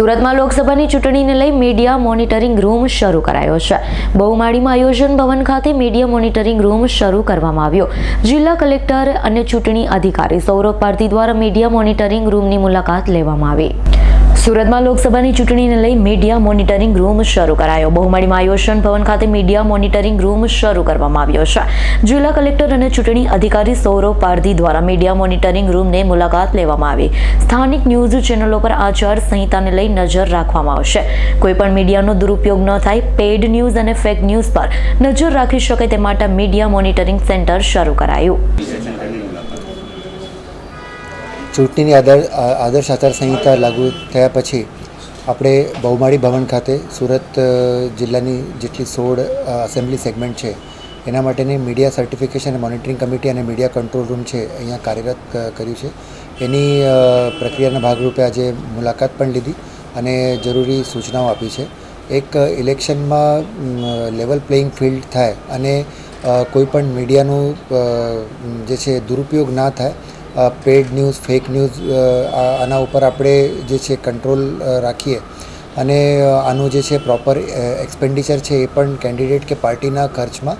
સુરતમાં લોકસભાની ચૂંટણીને લઈ મીડિયા મોનિટરિંગ રૂમ શરૂ કરાયો છે. બહુમાળીમાં આયોજન ભવન ખાતે મીડિયા મોનિટરિંગ રૂમ શરૂ કરવામાં આવ્યો. જિલ્લા કલેક્ટર અને ચૂંટણી અધિકારી સૌરભ પારધી દ્વારા મીડિયા મોનિટરિંગ રૂમની મુલાકાત લેવામાં આવી. સુરતમાં લોકસભાની ચૂંટણીને લઈ મીડિયા મોનિટરિંગ રૂમ શરૂ કરાયો. બહુમાળીમાં આયોજન ભવન ખાતે મીડિયા મોનિટરિંગ રૂમ શરૂ કરવામાં આવ્યો છે. જિલ્લા કલેક્ટર અને ચૂંટણી અધિકારી સૌરવ પારધી દ્વારા મીડિયા મોનિટરિંગ રૂમને મુલાકાત લેવામાં આવી. સ્થાનિક ન્યૂઝ ચેનલો પર આચાર સંહિતાને લઈ નજર રાખવામાં આવશે. કોઈપણ મીડિયાનો દુરુપયોગ ન થાય, પેઇડ ન્યૂઝ અને ફેક ન્યૂઝ પર નજર રાખી શકે તે માટે મીડિયા મોનિટરિંગ સેન્ટર શરૂ કરાયું. ચૂંટણીની આદર આદર્શ આચારસંહિતા લાગુ થયા પછી આપણે બહુમાળી ભવન ખાતે સુરત જિલ્લાની જેટલી સોળ એસેમ્બલી સેગમેન્ટ છે, એના માટેની મીડિયા સર્ટિફિકેશન અને મોનિટરિંગ કમિટી અને મીડિયા કંટ્રોલ રૂમ છે, અહીંયા કાર્યરત કર્યું છે. એની પ્રક્રિયાના ભાગરૂપે આજે મુલાકાત પણ લીધી અને જરૂરી સૂચનાઓ આપી છે. એક ઇલેક્શનમાં લેવલ પ્લેઇંગ ફિલ્ડ થાય અને કોઈપણ કોઈ પણ મીડિયાનું જે છે, દુરુપયોગ ના થાય પેડ ન્યૂઝ ફેક ન્યૂઝ આના ઉપર આપણે જે છે કંટ્રોલ રાખીએ. અને આનું જે છે પ્રોપર એક્સપેન્ડિચર છે એ પણ કેન્ડિડેટ કે પાર્ટીના ખર્ચમાં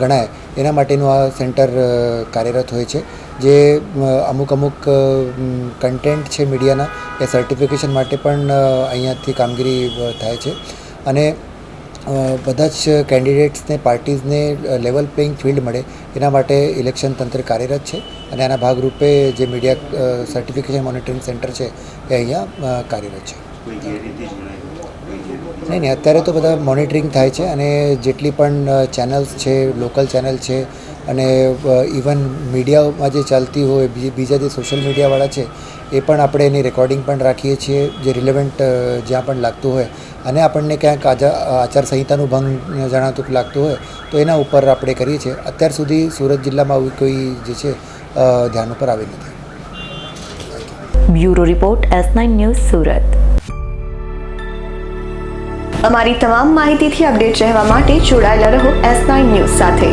ગણાય. એના માટેનું આ સેન્ટર કાર્યરત હોય છે, જે અમુક અમુક કન્ટેન્ટ છે મીડિયાના, એ સર્ટિફિકેશન માટે પણ અહીંયાથી કામગીરી થાય છે. અને બધા જ કેન્ડિડેટ્સને પાર્ટીઝને લેવલ પ્લેઇંગ ફિલ્ડ મળે. એના માટે ઇલેક્શન તંત્ર કાર્યરત છે. અને આના ભાગરૂપે જે મીડિયા સર્ટિફિકેશન મોનિટરિંગ સેન્ટર છે એ અહીંયા કાર્યરત છે. નહીં નહીં અત્યારે તો બધા મોનિટરિંગ થાય છે અને જેટલી પણ ચેનલ્સ છે લોકલ ચેનલ છે અને ઇવન મીડિયામાં જે ચાલતી હોય બીજા જે સોશિયલ મીડિયાવાળા છે એ પણ આપણે એની રેકોર્ડિંગ પણ રાખીએ છીએ જે રિલેવન્ટ જ્યાં પણ લાગતું હોય. અને આપણને ક્યાંક આચારસંહિતાનું ભંગ જણાતું લાગતું હોય તો એના ઉપર આપણે કરીએ છીએ. અત્યાર સુધી સુરત જિલ્લામાં આવી કોઈ જે છે ધ્યાન ઉપર આવી નથી. Bureau report S nine news Surat. અમારી તમામ માહિતીથી અપડેટ રહેવા માટે જોડાયેલા રહો એસ નાઇન ન્યૂઝ સાથે.